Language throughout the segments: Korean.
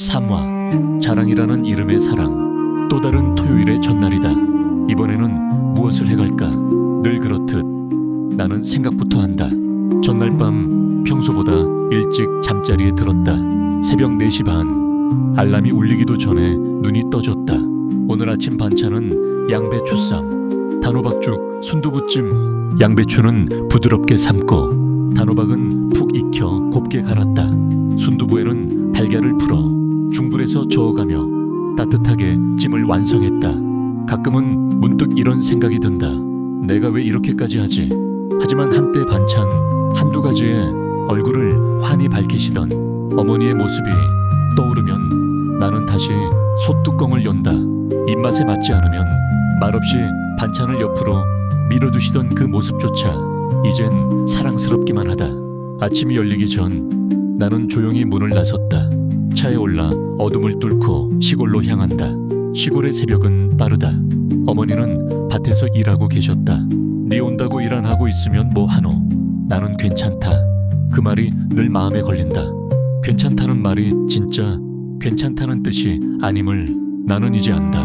3화. 자랑이라는 이름의 사랑. 또 다른 토요일의 전날이다. 이번에는 무엇을 해갈까? 늘 그렇듯 나는 생각부터 한다. 전날 밤 평소보다 일찍 잠자리에 들었다. 새벽 4시 반. 알람이 울리기도 전에 눈이 떠졌다. 오늘 아침 반찬은 양배추쌈. 단호박죽 순두부찜. 양배추는 부드럽게 삶고 단호박은 푹 익혀 곱게 갈았다. 순두부에는 달걀을 풀어 중불에서 저어가며 따뜻하게 찜을 완성했다. 가끔은 문득 이런 생각이 든다. 내가 왜 이렇게까지 하지? 하지만 한때 반찬 한두 가지에 얼굴을 환히 밝히시던 어머니의 모습이 떠오르면 나는 다시 솥뚜껑을 연다. 입맛에 맞지 않으면 말없이 반찬을 옆으로 밀어두시던 그 모습조차 이젠 사랑스럽기만 하다. 아침이 열리기 전 나는 조용히 문을 나섰다. 차에 올라 어둠을 뚫고 시골로 향한다. 시골의 새벽은 빠르다. 어머니는 밭에서 일하고 계셨다. 네 온다고 일 안 하고 있으면 뭐 하노? 나는 괜찮다. 그 말이 늘 마음에 걸린다. 괜찮다는 말이 진짜 괜찮다는 뜻이 아님을 나는 이제 안다.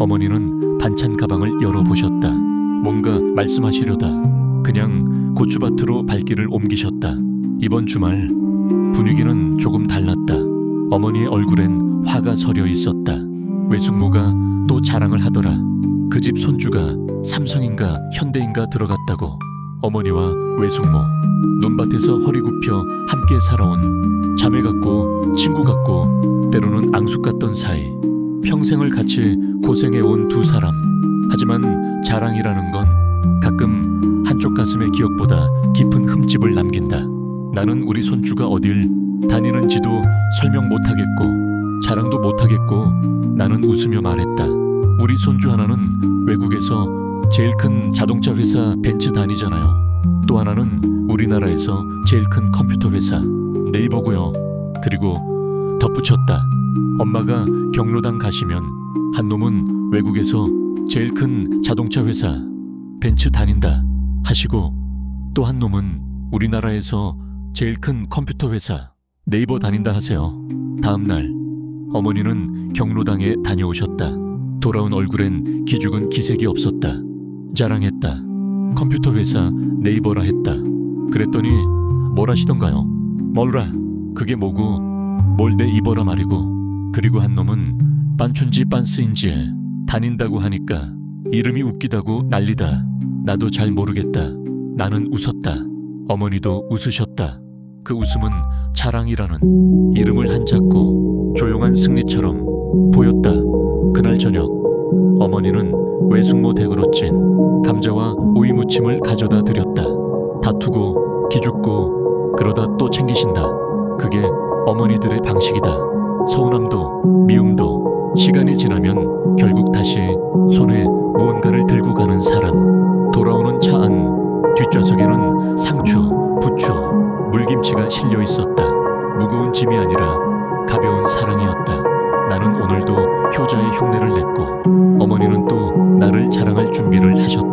어머니는 반찬 가방을 열어보셨다. 뭔가 말씀하시려다. 그냥 고추밭으로 발길을 옮기셨다. 이번 주말 분위기는 조금. 어머니의 얼굴엔 화가 서려 있었다. 외숙모가 또 자랑을 하더라. 그 집 손주가 삼성인가 현대인가 들어갔다고. 어머니와 외숙모 논밭에서 허리 굽혀 함께 살아온 자매 같고 친구 같고 때로는 앙숙 같던 사이. 평생을 같이 고생해 온 두 사람. 하지만 자랑이라는 건 가끔 한쪽 가슴의 기억보다 깊은 흠집을 남긴다. 나는 우리 손주가 어딜 다니는 지도 설명 못하겠고 자랑도 못하겠고 나는 웃으며 말했다. 우리 손주 하나는 외국에서 제일 큰 자동차 회사 벤츠 다니잖아요. 또 하나는 우리나라에서 제일 큰 컴퓨터 회사 네이버고요. 그리고 덧붙였다. 엄마가 경로당 가시면 한 놈은 외국에서 제일 큰 자동차 회사 벤츠 다닌다 하시고 또 한 놈은 우리나라에서 제일 큰 컴퓨터 회사 네이버 다닌다 하세요. 다음 날 어머니는 경로당에 다녀오셨다. 돌아온 얼굴엔 기죽은 기색이 없었다. 자랑했다. 컴퓨터 회사 네이버라 했다. 그랬더니 뭘 하시던가요? 뭘라 그게 뭐고 뭘 네이버라 말이고 그리고 한 놈은 빤춘지 빤스인지에 다닌다고 하니까 이름이 웃기다고 난리다. 나도 잘 모르겠다. 나는 웃었다. 어머니도 웃으셨다. 그 웃음은 자랑이라는 이름을 한잡고 조용한 승리처럼 보였다. 그날 저녁 어머니는 외숙모 댁으로 찐 감자와 오이 무침을 가져다 드렸다. 다투고 기죽고 그러다 또 챙기신다. 그게 어머니들의 방식이다. 서운함도 미움도 시간이 지나면 결국 다시 손에 무언가를 들고 가는 사람. 돌아오는 차 안 뒷좌석에는 상추, 부추, 물김치가 실려 있었다. 무거운 짐이 아니라 가벼운 사랑이었다. 나는 오늘도 효자의 흉내를 냈고 어머니는 또 나를 자랑할 준비를 하셨다.